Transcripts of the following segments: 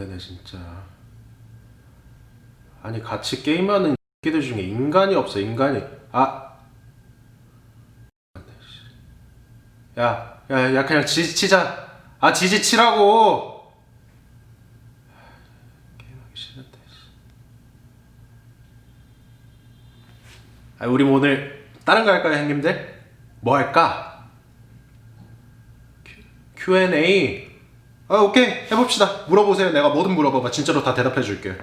안 되네 진짜. 아니 같이 게임하는 새끼들 중에 인간이 없어 인간이. 아. 야, 야, 야 그냥 지지 치자. 아 지지 치라고. 게임하기 싫은데. 씨. 아 우리 뭐 오늘 다른 거 할까요 형님들? 뭐 할까? Q&A. 아 오케이 해봅시다. 물어보세요. 내가 뭐든 물어봐봐. 진짜로 다 대답해 줄게.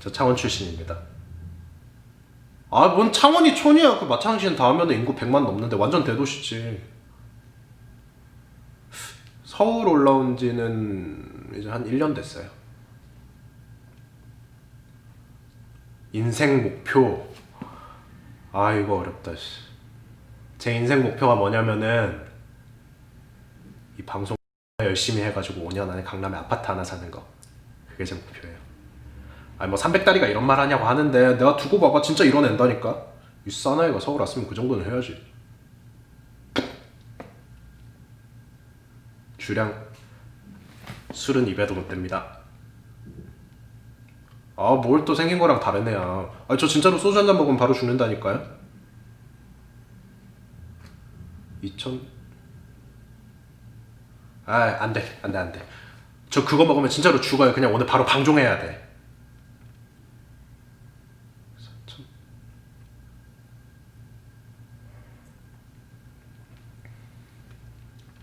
저 창원 출신입니다. 아 뭔 창원이 촌이야. 그 마창시는 다 하면 인구 100만 넘는데 완전 대도시지. 서울 올라온 지는 이제 한 1년 됐어요. 인생 목표. 아 이거 어렵다. 씨. 제 인생 목표가 뭐냐면은 이 방송 열심히 해가지고 5년 안에 강남에 아파트 하나 사는 거. 그게 제 목표예요. 아니 뭐 300다리가 이런 말 하냐고 하는데 내가 두고 봐봐 진짜 이뤄낸다니까. 이 사나이가 서울 왔으면 그 정도는 해야지. 주량 술은 입에도 못 댑니다. 아, 뭘 또 생긴 거랑 다른 애야. 아, 저 진짜로 소주 한 잔 먹으면 바로 죽는다니까요? 2000 아, 안 돼. 안 돼, 안 돼. 저 그거 먹으면 진짜로 죽어요. 그냥 오늘 바로 방종해야 돼. 4000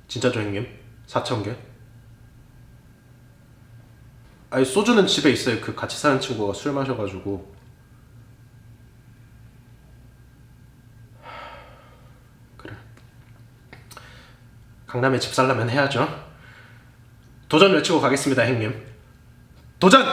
진짜죠, 형님? 4,000개? 아니, 소주는 집에 있어요. 그 같이 사는 친구가 술 마셔가지고. 강남에 집 살려면 해야죠. 도전 외치고 가겠습니다, 형님. 도전!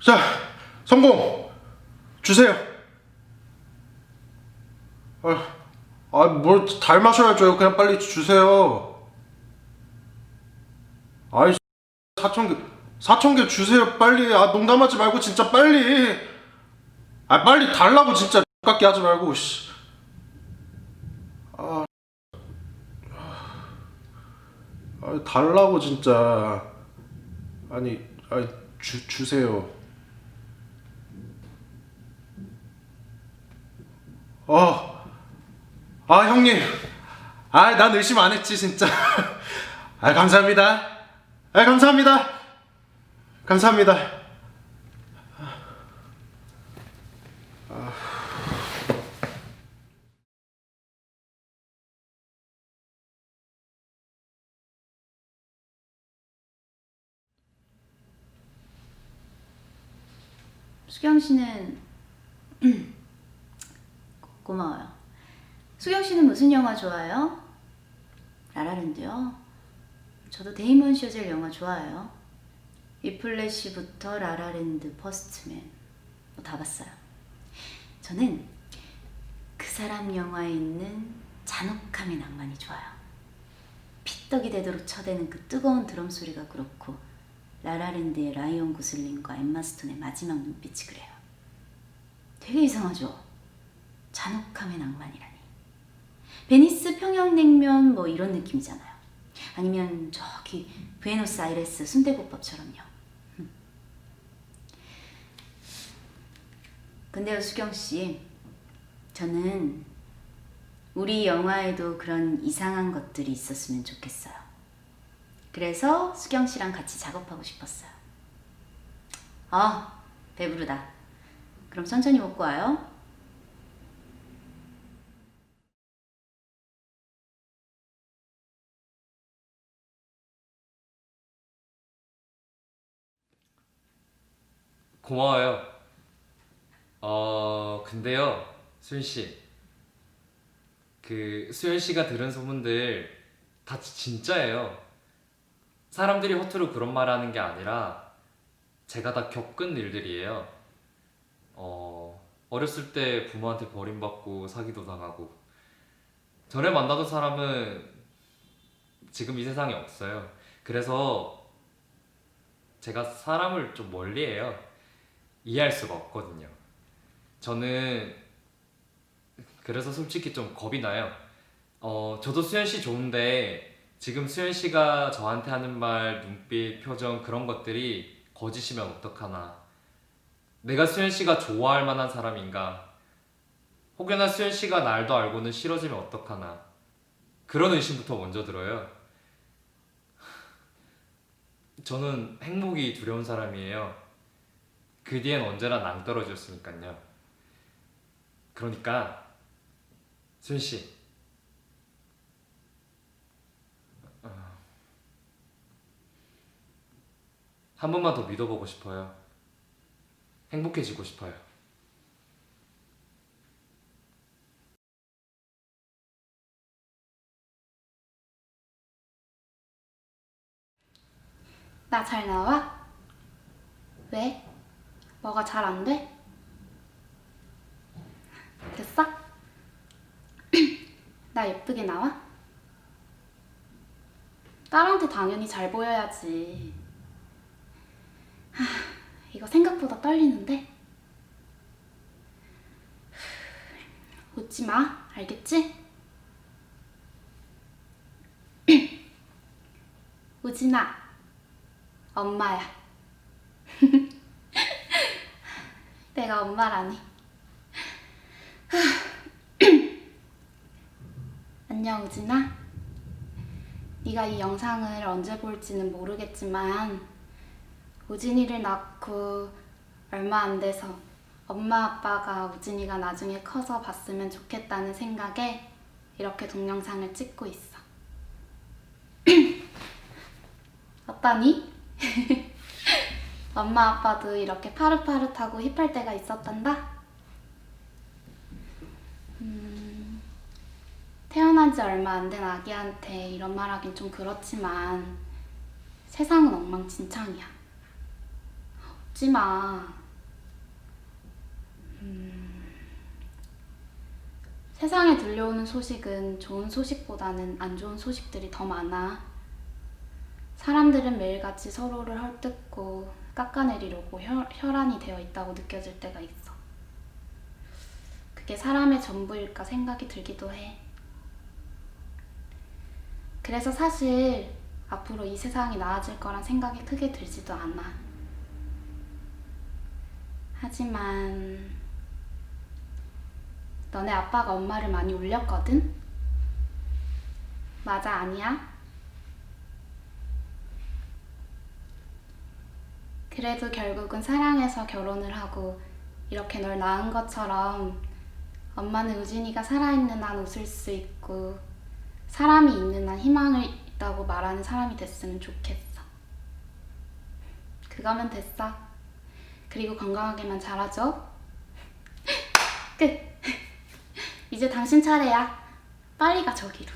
자, 성공! 주세요. 아, 아, 뭘달 마셔야죠. 그냥 빨리 주세요. 아이, 사천 개, 사천 개 주세요. 빨리. 아, 농담하지 말고 진짜 빨리. 아, 빨리 달라고 진짜 깎게 하지 말고. 씨. 아, 아, 달라고 진짜. 아니, 아, 주 주세요. 어, 아 형님, 아난 의심 안 했지 진짜. 아 감사합니다. 아 감사합니다. 감사합니다. 수경 씨는 고마워요. 수경 씨는 무슨 영화 좋아해요? 라라랜드요. 저도 데이먼 쇼젤 영화 좋아해요. 위플래시부터 라라랜드, 퍼스트맨 뭐 다 봤어요. 저는 그 사람 영화에 있는 잔혹함의 낭만이 좋아요. 피떡이 되도록 쳐대는 그 뜨거운 드럼 소리가 그렇고 라라랜드의 라이언 구슬링과 엠마 스톤의 마지막 눈빛이 그래요. 되게 이상하죠? 잔혹함의 낭만이라니. 베니스 평양냉면 뭐 이런 느낌이잖아요. 아니면 저기 부에노스아이레스 순대국밥처럼요. 음. 근데요 수경 씨, 저는 우리 영화에도 그런 이상한 것들이 있었으면 좋겠어요. 그래서 수경 씨랑 같이 작업하고 싶었어요. 아, 배부르다. 그럼 천천히 먹고 와요. 고마워요. 어, 근데요, 수현 씨. 그, 수현 씨가 들은 소문들 다 진짜예요. 사람들이 허투루 그런 말 하는 게 아니라 제가 다 겪은 일들이에요. 어, 어렸을 때 부모한테 버림받고 사기도 당하고 전에 만나던 사람은 지금 이 세상에 없어요. 그래서 제가 사람을 좀 멀리해요. 이해할 수가 없거든요. 저는 그래서 솔직히 좀 겁이 나요. 어, 저도 수현 씨 좋은데 지금 수현 씨가 저한테 하는 말, 눈빛, 표정 그런 것들이 거짓이면 어떡하나. 내가 수현 씨가 좋아할 만한 사람인가? 혹여나 수현 씨가 날도 알고는 싫어지면 어떡하나. 그런 의심부터 먼저 들어요. 저는 행복이 두려운 사람이에요. 그 뒤엔 언제나 낭떠러지였으니까요. 그러니까 수현 씨, 어, 한 번만 더 믿어보고 싶어요. 행복해지고 싶어요. 나 잘 나와? 왜? 뭐가 잘 안 돼? 됐어? 나 예쁘게 나와? 딸한테 당연히 잘 보여야지. 하, 이거 생각보다 떨리는데? 웃지 마, 알겠지? 우진아. 엄마야. 내가 엄마라니. 안녕 우진아. 네가 이 영상을 언제 볼지는 모르겠지만 우진이를 낳고 얼마 안 돼서 엄마 아빠가 우진이가 나중에 커서 봤으면 좋겠다는 생각에 이렇게 동영상을 찍고 있어. 어떠니? 엄마 아빠도 이렇게 파릇파릇하고 힙할 때가 있었단다? 음, 태어난 지 얼마 안 된 아기한테 이런 말 하긴 좀 그렇지만 세상은 엉망진창이야. 웃지 마. 음, 세상에 들려오는 소식은 좋은 소식보다는 안 좋은 소식들이 더 많아. 사람들은 매일같이 서로를 헐뜯고 깎아내리려고 혈, 혈안이 되어 있다고 느껴질 때가 있어. 그게 사람의 전부일까 생각이 들기도 해. 그래서 사실 앞으로 이 세상이 나아질 거란 생각이 크게 들지도 않아. 하지만 너네 아빠가 엄마를 많이 울렸거든? 맞아, 아니야? 그래도 결국은 사랑해서 결혼을 하고 이렇게 널 낳은 것처럼 엄마는 우진이가 살아있는 한 웃을 수 있고 사람이 있는 한 희망을 있다고 말하는 사람이 됐으면 좋겠어. 그거면 됐어. 그리고 건강하게만 자라줘. 끝. 이제 당신 차례야. 빨리 가 저기로.